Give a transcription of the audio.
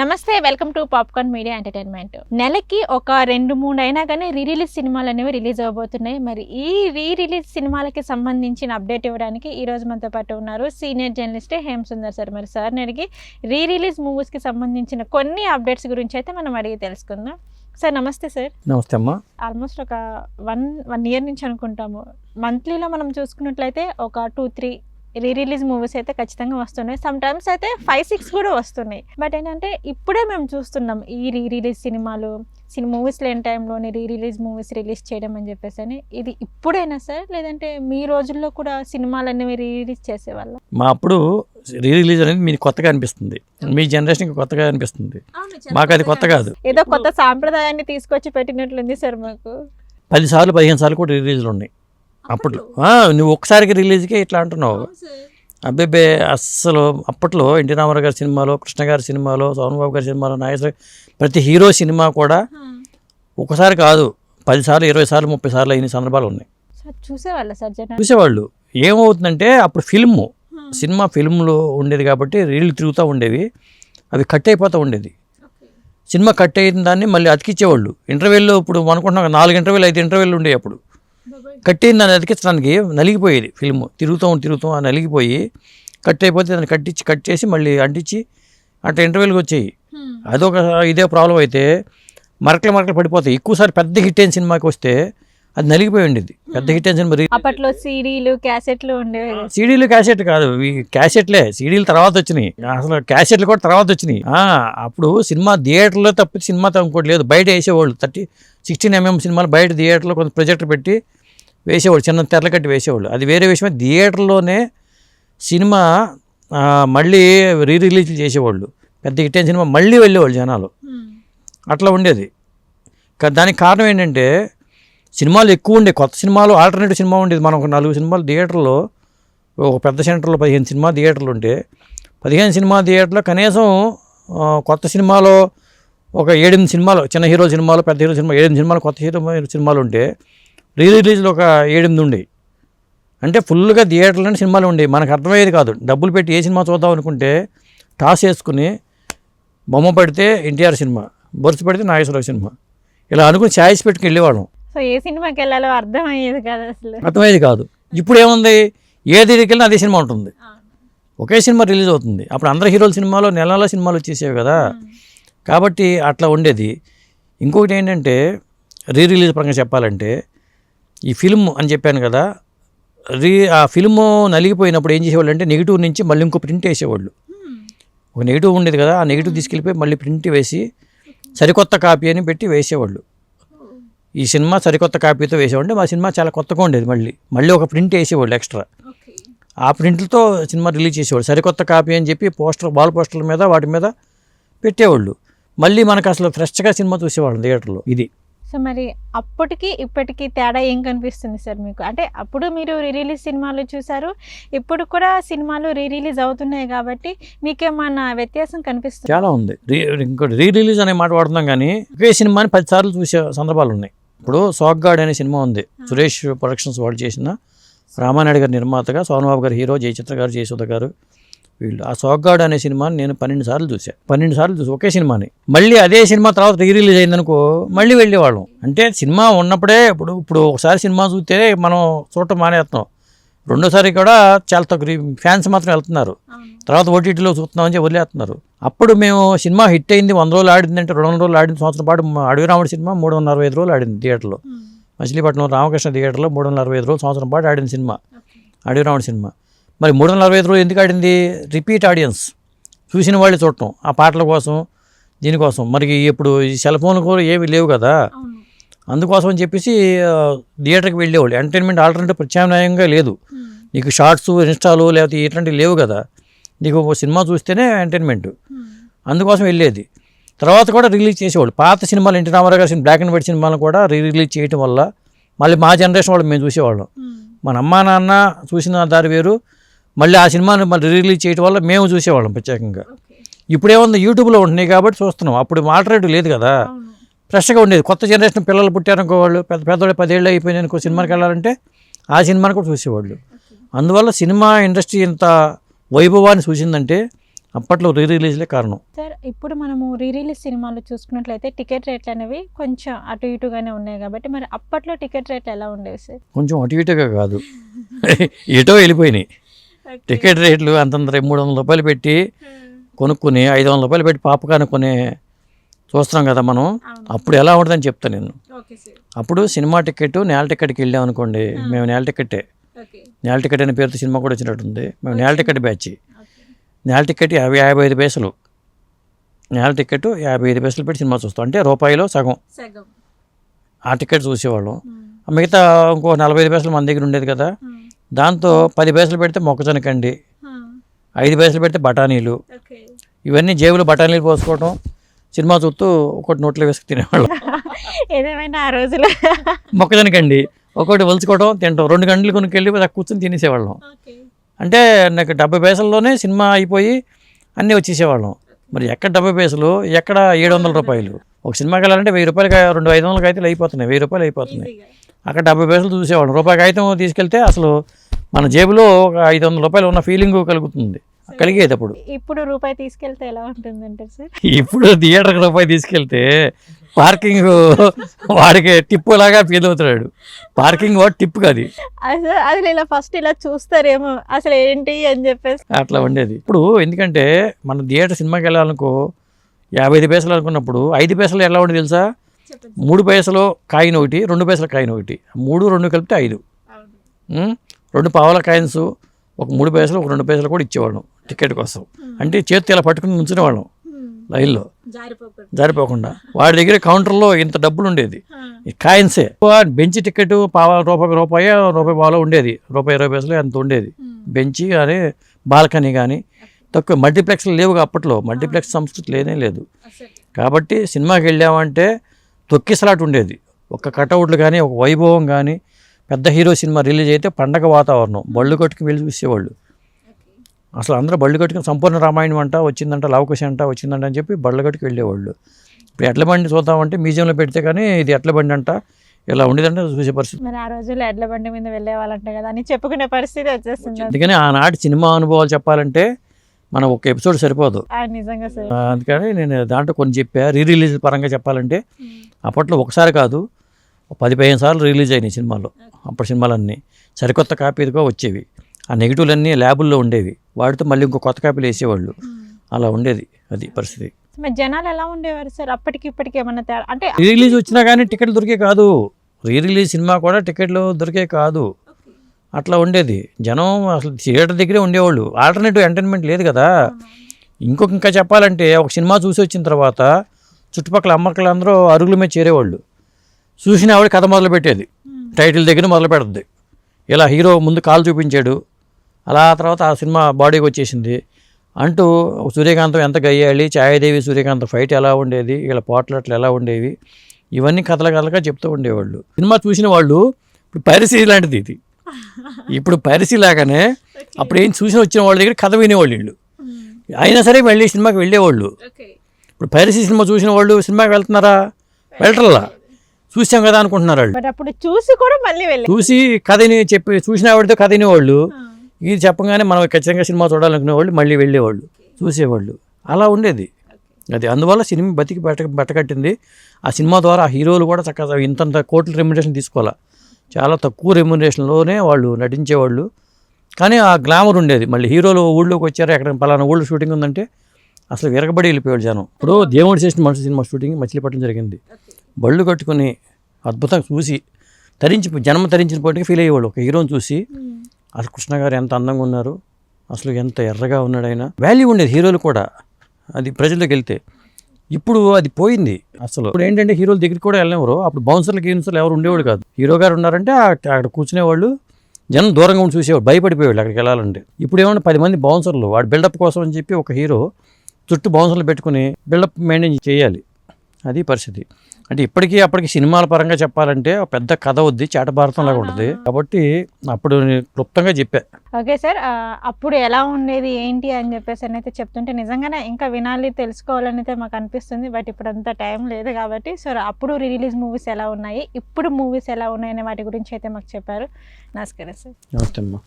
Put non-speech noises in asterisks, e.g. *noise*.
నమస్తే welcome to Popcorn Media Entertainment. నెలకి ఒక రెండు మూడు అయినా కానీ రీ రిలీజ్ సినిమాలు అనేవి రిలీజ్ అవబోతున్నాయి మరి ఈ రీ రిలీజ్ సినిమాలకి సంబంధించిన అప్డేట్ ఇవ్వడానికి ఈ రోజు మనతో పాటు ఉన్నారు senior journalist Hem Sundar sir. మరి సార్ అడిగి రీ రిలీజ్ మూవీస్కి సంబంధించిన కొన్ని అప్డేట్స్ గురించి అయితే మనం అడిగి తెలుసుకుందాం. సార్ నమస్తే సార్. నమస్తే అమ్మా. ఆల్మోస్ట్ ఒక వన్ వన్ ఇయర్ నుంచి అనుకుంటాము. మంత్లీలో మనం చూసుకున్నట్లయితే ఒక two three re release movies అయితే ఖచ్చితంగా వస్తున్నాయి. సమ్ టైమ్స్ అయితే ఫైవ్ సిక్స్ కూడా వస్తున్నాయి. బట్ ఏంటంటే ఇప్పుడే మేము చూస్తున్నాం ఈ రీ రిలీజ్ సినిమాలు సినిమా మూవీస్ లేని టైంలోనే రీ రిలీజ్ మూవీస్ రిలీజ్ చేయడం అని చెప్పేసి అని. ఇది ఇప్పుడైనా సార్? లేదంటే మీ రోజుల్లో కూడా సినిమాలు అనేవి రీ రిలీజ్ చేసేవాళ్ళ? మా అప్పుడు రీ రిలీజ్ అనేది మీకు కొత్తగా అనిపిస్తుంది. మీ జనరేషన్కి కొత్తగా అనిపిస్తుంది. మాకు అది కొత్త కాదు. ఏదో కొత్త సాంప్రదాయాన్ని తీసుకొచ్చి పెట్టినట్లుంది సార్ మాకు. పది సార్లు పదిహేను సార్లు కూడా రీ రిలీజ్లు ఉన్నాయి. అప్పట్లో. నువ్వు ఒక్కసారికి రిలీజ్కే ఇట్లా అంటున్నావు. అబ్బేబే అస్సలు అప్పట్లో ఎన్టీ రామారావు గారి సినిమాలో కృష్ణ గారి సినిమాలో సోమబాబు గారి సినిమాలో నాగేశ్వర ప్రతి హీరో సినిమా కూడా ఒకసారి కాదు పది సార్లు ఇరవై సార్లు ముప్పై సార్లు అయిన సందర్భాలు ఉన్నాయి. సార్ చూసేవాళ్ళ చూసేవాళ్ళు. ఏమవుతుందంటే అప్పుడు ఫిల్ము సినిమా ఫిల్మ్లో ఉండేది కాబట్టి రీళ్ళు తిరుగుతూ ఉండేవి. అవి కట్ అయిపోతూ ఉండేది. సినిమా కట్ అయిన దాన్ని మళ్ళీ అతికిచ్చేవాళ్ళు. ఇంటర్వెల్లో ఇప్పుడు అనుకుంటున్నాం నాలుగు ఇంటర్వెల్ ఐదు ఇంటర్వెల్ ఉండేవి అప్పుడు. కట్ అయిన దాన్ని అతికించడానికి నలిగిపోయేది ఫిల్మ్ తిరుగుతూ తిరుగుతూ నలిగిపోయి కట్ అయిపోతే దాన్ని కట్టించి కట్ చేసి మళ్ళీ అంటించి అట్లా ఇంటర్వెల్కి వచ్చేయి. అదొక ఇదే ప్రాబ్లం అయితే మరకలు మరకలు పడిపోతాయి. ఎక్కువసారి పెద్ద హిట్ అయిన సినిమాకి వస్తే అది నలిగిపోయి ఉండేది. పెద్ద హిట్ అయిన సినిమా రీ- అప్పట్లో సీడీలు క్యాసెట్లు ఉండేవి. సీడీలు క్యాసెట్ కాదు. ఈ క్యాసెట్లే సీడీలు తర్వాత వచ్చినాయి. అసలు క్యాసెట్లు కూడా తర్వాత వచ్చినాయి. ఆ, అప్పుడు సినిమా థియేటర్లో తప్పి సినిమా ఇంకోటి లేదు. బయట వేసేవాళ్ళు. థర్టీ సిక్స్టీన్ ఎంఎం సినిమాలు బయట థియేటర్లో కొంత ప్రొజెక్టర్ పెట్టి వేసేవాళ్ళు. చిన్న తెరలు కట్టి వేసేవాళ్ళు. అది వేరే విషయం థియేటర్లోనే సినిమా మళ్ళీ రీ రిలీజ్ చేసేవాళ్ళు. పెద్ద హిట్ సినిమా మళ్ళీ వెళ్ళేవాళ్ళు జనాలు. అట్లా ఉండేది. కా- దానికి కారణం ఏంటంటే సినిమాలు ఎక్కువ ఉండే కొత్త సినిమాలు ఆల్టర్నేటివ్ సినిమా ఉండేది. మనం ఒక నాలుగు సినిమాలు థియేటర్లో ఒక పెద్ద సెంటర్లో పదిహేను సినిమా థియేటర్లు ఉంటే పదిహేను సినిమా థియేటర్లో కనీసం కొత్త సినిమాలో ఒక ఏడెనిమిది సినిమాలు చిన్న హీరో సినిమాలు పెద్ద హీరో సినిమా ఏడెనిమిది సినిమాలు కొత్త హీరో సినిమాలు ఉంటే రీ రిలీజ్లు ఒక ఏడెనిమిది ఉండేవి అంటే ఫుల్గా థియేటర్లోనే సినిమాలు ఉండేవి మనకు అర్థమయ్యేది కాదు. డబ్బులు పెట్టి ఏ సినిమా చూద్దాం అనుకుంటే టాస్ వేసుకుని బొమ్మ పడితే ఎన్టీఆర్ సినిమా బొరుసు పెడితే నాగేశ్వరరావు సినిమా. ఇలా అనుకుని ఛాయిస్ పెట్టుకుని వెళ్ళేవాళ్ళం. సో ఏ సినిమాకి వెళ్ళాలో అర్థం అయ్యేది కాదు అసలు. అర్థమయ్యేది కాదు. ఇప్పుడు ఏముంది ఏ దగ్గరికి వెళ్ళినా అదే సినిమా ఉంటుంది. ఒకే సినిమా రిలీజ్ అవుతుంది. అప్పుడు అందరు హీరోల సినిమాలో నెల నెల సినిమాలు వచ్చేసేవి కదా. కాబట్టి అట్లా ఉండేది. ఇంకొకటి ఏంటంటే రీ రిలీజ్ పరంగా చెప్పాలంటే ఈ ఫిల్మ్ అని చెప్పాను కదా రీ ఆ ఫిల్మ్ నలిగిపోయినప్పుడు ఏం చేసేవాళ్ళు అంటే నెగిటివ్ నుంచి మళ్ళీ ఇంకో ప్రింట్ వేసేవాళ్ళు. ఒక నెగిటివ్ ఉండేది కదా ఆ నెగిటివ్ తీసుకెళ్ళిపోయి మళ్ళీ ప్రింట్ వేసి సరికొత్త కాపీ అని పెట్టి వేసేవాళ్ళు. ఈ సినిమా సరికొత్త కాపీతో వేసేవాళ్ళు మా సినిమా చాలా కొత్తగా ఉండేది మళ్ళీ. మళ్ళీ ఒక ప్రింట్ వేసేవాళ్ళు ఎక్స్ట్రా. ఆ ప్రింట్లతో సినిమా రిలీజ్ చేసేవాళ్ళు. సరికొత్త కాపీ అని చెప్పి పోస్టర్ వాల్ పోస్టర్ల మీద వాటి మీద పెట్టేవాళ్ళు. మళ్ళీ మనకు అసలు ఫ్రెష్గా సినిమా చూసేవాళ్ళం థియేటర్లో. ఇది. సో మరి అప్పటికి ఇప్పటికి తేడా ఏం కనిపిస్తుంది సార్ మీకు? అంటే అప్పుడు మీరు రీ రిలీజ్ సినిమాలు చూసారు. ఇప్పుడు కూడా సినిమాలు రీ రిలీజ్ అవుతున్నాయి కాబట్టి మీకేమన్నా వ్యత్యాసం కనిపిస్తుంది? చాలా ఉంది. రీ ఇంకోటి రీ రిలీజ్ అనే మాట వాడుతున్నాం కానీ ఒకే సినిమాని పదిసార్లు చూసే సందర్భాలు ఉన్నాయి. ఇప్పుడు సోగ్గాడ్ అనే సినిమా ఉంది. సురేష్ ప్రొడక్షన్స్ వాళ్ళు చేసిన. రామానాయుడు గారి నిర్మాతగా సోనబాబు గారు హీరో జయచిత్ర గారు జయసుధ గారు వీళ్ళు. ఆ సోగ్గాడ్ అనే సినిమాని నేను పన్నెండు సార్లు చూసా పన్నెండు సార్లు చూసి ఒకే సినిమాని. మళ్ళీ అదే సినిమా తర్వాత రీ రిలీజ్ అయిందనుకో మళ్ళీ వెళ్ళేవాళ్ళం. అంటే సినిమా ఉన్నప్పుడే ఇప్పుడు ఇప్పుడు ఒకసారి సినిమా చూస్తే మనం చూడటం మానేస్తున్నాం. రెండోసారి కూడా చాలా తక్కువ ఫ్యాన్స్ మాత్రం వెళ్తున్నారు. తర్వాత ఓటీటీలో చూస్తున్నామని చెప్పి వదిలేస్తున్నారు. అప్పుడు మేము సినిమా హిట్ అయింది వంద రోజులు ఆడింది అంటే రెండు వందల రోజులు ఆడింది సంవత్సరం పాటు అడవి రాముడు సినిమా మూడు వందల అరవై ఐదు రోజులు ఆడింది థియేటర్లో. మచిలీపట్నం రామకృష్ణ థియేటర్లో మూడు వందల అరవై ఐదు రోజులు సంవత్సరం పాటు ఆడింది సినిమా. అడవి రాముడు సినిమా. మరి మూడు వందల అరవై ఐదు రోజులు ఎందుకు ఆడింది? Repeat audience. చూసిన వాళ్ళు చూడటం. ఆ పాటల కోసం దీనికోసం. మరి ఇప్పుడు ఈ సెల్ ఫోన్లు కూడా ఏమి లేవు కదా. అందుకోసం అని చెప్పేసి థియేటర్కి వెళ్ళేవాళ్ళు. ఎంటర్టైన్మెంట్ ఆల్టర్నేటివ్ ప్రత్యామ్నాయంగా లేదు. నీకు షార్ట్స్ ఇన్స్టాలు లేకపోతే ఇట్లాంటివి లేవు కదా. నీకు సినిమా చూస్తేనే ఎంటర్టైన్మెంట్. అందుకోసం వెళ్ళేది. తర్వాత కూడా రిలీజ్ చేసేవాళ్ళు. పాత సినిమాలు ఎన్టీ రామారావు గారి బ్లాక్ అండ్ వైట్ సినిమాలు కూడా రీ రిలీజ్ చేయటం వల్ల మళ్ళీ మా జనరేషన్ వాళ్ళు మేము చూసేవాళ్ళం. మన అమ్మా నాన్న చూసిన దారి వేరు. మళ్ళీ ఆ సినిమాని మళ్ళీ రిలీజ్ చేయటం వల్ల మేము చూసేవాళ్ళం ప్రత్యేకంగా. ఇప్పుడు ఏముంది యూట్యూబ్లో ఉంటున్నాయి కాబట్టి చూస్తున్నాం. అప్పుడు ఆల్టర్నేటివ్ లేదు కదా. ఫ్రెష్గా ఉండేది. కొత్త జనరేషన్ పిల్లలు పుట్టారనుకో వాళ్ళు పెద్ద పెద్దవాళ్ళు పదేళ్ళు అయిపోయింది అనుకో సినిమాకి వెళ్ళాలంటే ఆ సినిమాని కూడా చూసేవాళ్ళు. అందువల్ల సినిమా ఇండస్ట్రీ ఇంత వైభవాన్ని చూసిందంటే అప్పట్లో రీ రిలీజ్లే కారణం. సార్ ఇప్పుడు మనము రీ రిలీజ్ సినిమాలు చూసుకున్నట్లయితే టికెట్ రేట్లు అనేవి కొంచెం అటు ఇటుగానే ఉన్నాయి కాబట్టి మరి అప్పట్లో టికెట్ రేట్లు ఎలా ఉండేవి సార్? కొంచెం అటు ఇటుగా కాదు. ఎటో వెళ్ళిపోయినాయి. టికెట్ రేట్లు అంతంత మూడు వందల రూపాయలు పెట్టి కొనుక్కుని ఐదు వందల రూపాయలు పెట్టి పాపకాన్ని కొనే చూస్తున్నాం కదా మనం. అప్పుడు ఎలా ఉంటుందని చెప్తాను నేను. అప్పుడు సినిమా టికెట్ నేల టికెట్కి వెళ్ళాం అనుకోండి. మేము నేల టికెట్టే నేల టికెట్ అనే పేరుతో సినిమా కూడా వచ్చినట్టుంది. మేము నేల టికెట్ బ్యాచ్. నేల టికెట్ యాభై యాభై ఐదు పైసలు. నేల టికెట్ యాభై ఐదు పైసలు పెట్టి సినిమా చూస్తాం. అంటే రూపాయిలో సగం. ఆ టికెట్ చూసేవాళ్ళం. మిగతా ఇంకో నలభై ఐదు పైసలు మన దగ్గర ఉండేది కదా. దాంతో పది పైసలు పెడితే మొక్కజొన్న కండి ఐదు పైసలు పెడితే బఠానీలు. ఇవన్నీ జేబులో బఠానీలు పోసుకోవడం సినిమా చూస్తూ ఒకటి నోట్లో వేసుకు తినేవాళ్ళం. *laughs* ఏదేమైనా ఆ రోజులో. మొక్కజొన్న కండి ఒకటి వలుచుకోవడం తింటాం. రెండు గంటలు కొనుక్కెళ్ళి కూర్చొని తినేసేవాళ్ళం. అంటే నాకు డెబ్బై పైసల్లోనే సినిమా అయిపోయి అన్నీ వచ్చేసేవాళ్ళం. మరి ఎక్కడ డెబ్బై పైసలు? ఎక్కడ ఏడు వందల రూపాయలు? ఒక సినిమాకి వెళ్ళాలంటే వెయ్యి రూపాయలకి రెండు ఐదు వందలకి అయితే అయిపోతున్నాయి. వెయ్యి రూపాయలు అయిపోతున్నాయి. అక్కడ డెబ్బై పైసలు చూసేవాళ్ళం. రూపాయి కాగితం తీసుకెళ్తే అసలు మన జేబులో ఒక ఐదు వందల రూపాయలు ఉన్న ఫీలింగ్ కలుగుతుంది. కలిగేది అప్పుడు ఇప్పుడు రూపాయి తీసుకెళ్తే ఎలా ఉంటుందంటారు సార్? ఇప్పుడు థియేటర్కి రూపాయి తీసుకెళ్తే పార్కింగ్ వాడికి టిప్పు లాగా ఫీల్ అవుతున్నాడు. పార్కింగ్ వాడు టిప్ కాదు. అసలు ఇలా ఫస్ట్ ఇలా చూస్తారేమో అసలు ఏంటి అని చెప్పేసి. అట్లా ఉండేది. ఇప్పుడు ఎందుకంటే మన థియేటర్ సినిమాకి వెళ్ళాలనుకో యాభై ఐదు పైసలు అనుకున్నప్పుడు ఐదు పైసలు ఎలా ఉండేది తెలుసా? మూడు పైసలు కాయిన్ ఒకటి రెండు పైసల కాయిన్ ఒకటి. మూడు రెండు కలిపితే ఐదు? రెండు పావుల కాయిన్స్ ఒక మూడు పైసలు ఒక రెండు పైసలు కూడా ఇచ్చేవాళ్ళం. టికెట్ కోసం. అంటే చేతి ఇలా పట్టుకుని ఉంచునే వాళ్ళం. లైన్లో జారిపోకుండా. వాడి దగ్గర కౌంటర్లో ఇంత డబ్బులు ఉండేది. కాయిన్సే. బెంచ్ టికెట్ పావ రూపాయి రూపాయి రూపాయి పావులో ఉండేది. రూపాయి ఇరవై పైసలు అంత ఉండేది. బెంచ్ కానీ బాల్కనీ కానీ తక్కువ మల్టీప్లెక్స్లు లేవు అప్పట్లో. మల్టీప్లెక్స్ సంస్కృతి లేనే లేదు. కాబట్టి సినిమాకి వెళ్ళామంటే తొక్కిసలాట ఉండేది. ఒక కటౌట్లు కానీ ఒక వైభవం కానీ పెద్ద హీరో సినిమా రిలీజ్ అయితే పండగ వాతావరణం. బళ్ళు కట్టుకు వెళ్ళి చూసేవాళ్ళు. అసలు అందరూ బళ్ళు కట్టుకుని సంపూర్ణ రామాయణం అంట వచ్చిందంట లవకుశ అంట వచ్చిందంట అని చెప్పి బళ్ళు కట్టుకు వెళ్ళేవాళ్ళు. ఇప్పుడు ఎడ్ల బండి చూద్దామంటే మ్యూజియంలో పెడితే కానీ ఇది ఎడ్ల బండి అంట. ఇలా ఉండేదంటే చూసే పరిస్థితి. మరి ఆ రోజుల్లో ఎడ్ల బండి మీద వెళ్ళే వాళ్ళంట కదా అని చెప్పుకునే పరిస్థితి వచ్చేస్తుంది అందుకని ఆనాటి సినిమా అనుభవాలు చెప్పాలంటే మనం ఒక ఎపిసోడ్ సరిపోదు. నిజంగా అందుకని నేను దాంట్లో కొన్ని చెప్పా. రీ రిలీజ్ పరంగా చెప్పాలంటే అప్పట్లో ఒకసారి కాదు పది పదిహేను సార్లు రిలీజ్ అయినాయి సినిమాలు. అప్పటి సినిమాలన్నీ. సరికొత్త కాపీలుగా వచ్చేవి. ఆ నెగిటివ్లన్నీ ల్యాబుల్లో ఉండేవి. వాటితో మళ్ళీ ఇంకో కొత్త కాపీలు వేసేవాళ్ళు. అలా ఉండేది అది పరిస్థితి. మరి జనాలు ఎలా ఉండేవారు సార్? అప్పటికి ఇప్పటికి ఏమన్నా తేడా? అంటే రీ రిలీజ్ వచ్చినా కానీ టికెట్లు దొరికే కాదు. రీ రిలీజ్ సినిమా కూడా టికెట్లు దొరికే కాదు. అట్లా ఉండేది. జనం అసలు థియేటర్ దగ్గరే ఉండేవాళ్ళు. ఆల్టర్నేటివ్ ఎంటర్టైన్మెంట్ లేదు కదా. ఇంకొక ఇంకా చెప్పాలంటే ఒక సినిమా చూసి వచ్చిన తర్వాత చుట్టుపక్కల అమ్మక్కలందరూ అరుగుల మీద చేరేవాళ్ళు. చూసిన ఆవిడ కథ మొదలు పెట్టేది టైటిల్ దగ్గర మొదలు పెడుతుంది ఇలా హీరో ముందు కాలు చూపించాడు. అలా తర్వాత ఆ సినిమా బాడీకి వచ్చేసింది. అంటూ సూర్యకాంతం ఎంత గయ్యాలి ఛాయాదేవి సూర్యకాంతం ఫైట్ ఎలా ఉండేది ఇలా పోట్లాట్లు ఎలా ఉండేవి ఇవన్నీ కథల కథలుగా చెప్తూ ఉండేవాళ్ళు. సినిమా చూసిన వాళ్ళు ఇప్పుడు పైరసీ లాంటిది ఇది. ఇప్పుడు పైరసీ లాగానే అప్పుడు ఏం చూసిన వచ్చిన వాళ్ళ దగ్గర కథ వినేవాళ్ళు వీళ్ళు. అయినా సరే మళ్ళీ సినిమాకి వెళ్ళేవాళ్ళు. ఇప్పుడు పైరసీ సినిమా చూసిన వాళ్ళు సినిమాకి వెళ్తున్నారా? వెళ్ళటల్లా చూసాం కదా అనుకుంటున్నారు వాళ్ళు. చూసి కూడా మళ్ళీ వెళ్ళి చూసి కథని చెప్పి చూసిన ఆవిడతో కథ వినేవాళ్ళు. ఇది చెప్పగానే మనం ఖచ్చితంగా సినిమా చూడాలనుకునే వాళ్ళు మళ్ళీ వెళ్ళేవాళ్ళు చూసేవాళ్ళు. అలా ఉండేది. అది అందువల్ల సినిమా బతికి బట్ట బట్టకట్టింది ఆ సినిమా ద్వారా ఆ హీరోలు కూడా చక్కగా ఇంతంత కోట్ల రెమ్యునరేషన్ తీసుకోవాలా. చాలా తక్కువ రెమ్యునరేషన్లోనే వాళ్ళు నటించేవాళ్ళు. కానీ ఆ గ్లామర్ ఉండేది. మళ్ళీ హీరోలు ఊళ్ళోకి వచ్చారు ఎక్కడ పలానా ఊళ్ళో షూటింగ్ ఉందంటే అసలు విరగబడి వెళ్ళిపోయాడు జనం. ఇప్పుడు దేవుడు చేసిన మనిషి సినిమా షూటింగ్ మచిలీపట్నం జరిగింది. బళ్ళు కట్టుకుని అద్భుతంగా చూసి తరించి జన్మ తరించిన పోటీకి ఫీల్ అయ్యేవాళ్ళు. ఒక హీరోని చూసి అసలు కృష్ణ గారు ఎంత అందంగా ఉన్నారు అసలు ఎంత ఎర్రగా ఉన్నాడు ఆయన. వాల్యూ ఉండేది హీరోలు కూడా అది ప్రజల్లోకి వెళ్తే. ఇప్పుడు అది పోయింది అసలు. ఇప్పుడు ఏంటంటే హీరోల దగ్గరికి కూడా వెళ్ళినవారు అప్పుడు బౌన్సర్లు గీన్సర్లు ఎవరు ఉండేవాడు కాదు. హీరో గారు ఉన్నారంటే అక్కడ కూర్చునేవాళ్ళు జనం దూరంగా ఉండి చూసేవాడు భయపడిపోయేవాళ్ళు అక్కడికి వెళ్ళాలంటే. ఇప్పుడు ఏమన్నా పది మంది బౌన్సర్లు వాడు బిల్డప్ కోసం అని చెప్పి ఒక హీరో చుట్టూ బౌన్సర్లు పెట్టుకుని బిల్డప్ మెయింటైన్ చేయాలి. అది పరిస్థితి. అంటే ఇప్పటికీ అప్పటికి సినిమాల పరంగా చెప్పాలంటే పెద్ద కథ వద్ది చేట భారతం లాగా ఉంటుంది. కాబట్టి అప్పుడు క్లుప్తంగా చెప్పా. ఓకే సార్ అప్పుడు ఎలా ఉండేది ఏంటి అని చెప్పేసి అని అయితే చెప్తుంటే నిజంగానే ఇంకా వినాలి తెలుసుకోవాలని అయితే మాకు అనిపిస్తుంది. బట్ ఇప్పుడు అంత టైం లేదు కాబట్టి సో అప్పుడు రిలీజ్ మూవీస్ ఎలా ఉన్నాయి ఇప్పుడు మూవీస్ ఎలా ఉన్నాయి అనే వాటి గురించి అయితే మాకు చెప్పారు. నమస్కారం సార్. నమస్తే అమ్మా.